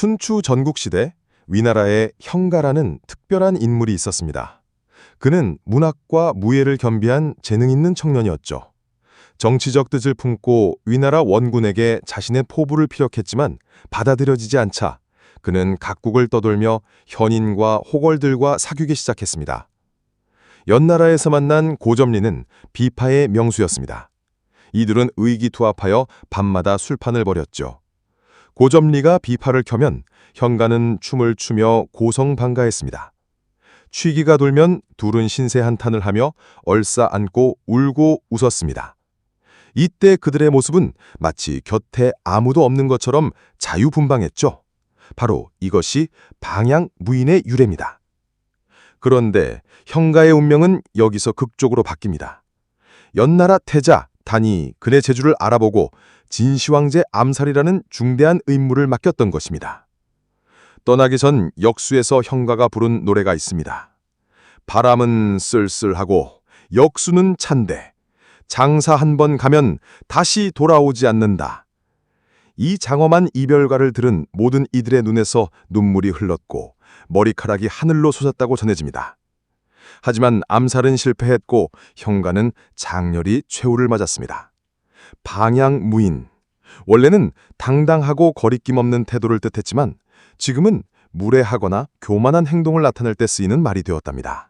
춘추 전국시대 위나라에 형가라는 특별한 인물이 있었습니다. 그는 문학과 무예를 겸비한 재능 있는 청년이었죠. 정치적 뜻을 품고 위나라 원군에게 자신의 포부를 피력했지만 받아들여지지 않자 그는 각국을 떠돌며 현인과 호걸들과 사귀기 시작했습니다. 연나라에서 만난 고점리는 비파의 명수였습니다. 이들은 의기투합하여 밤마다 술판을 벌였죠. 고점리가 비파를 켜면 현가는 춤을 추며 고성방가했습니다. 취기가 돌면 둘은 신세 한탄을 하며 얼싸 안고 울고 웃었습니다. 이때 그들의 모습은 마치 곁에 아무도 없는 것처럼 자유분방했죠. 바로 이것이 방향 무인의 유래입니다. 그런데 형가의 운명은 여기서 극적으로 바뀝니다. 연나라 태자 단이 그의 재주를 알아보고 진시황제 암살이라는 중대한 임무를 맡겼던 것입니다. 떠나기 전 역수에서 형가가 부른 노래가 있습니다. 바람은 쓸쓸하고 역수는 찬데 장사 한 번 가면 다시 돌아오지 않는다. 이 장엄한 이별가를 들은 모든 이들의 눈에서 눈물이 흘렀고 머리카락이 하늘로 솟았다고 전해집니다. 하지만 암살은 실패했고 형가는 장렬히 최후를 맞았습니다. 방향무인. 원래는 당당하고 거리낌 없는 태도를 뜻했지만 지금은 무례하거나 교만한 행동을 나타낼 때 쓰이는 말이 되었답니다.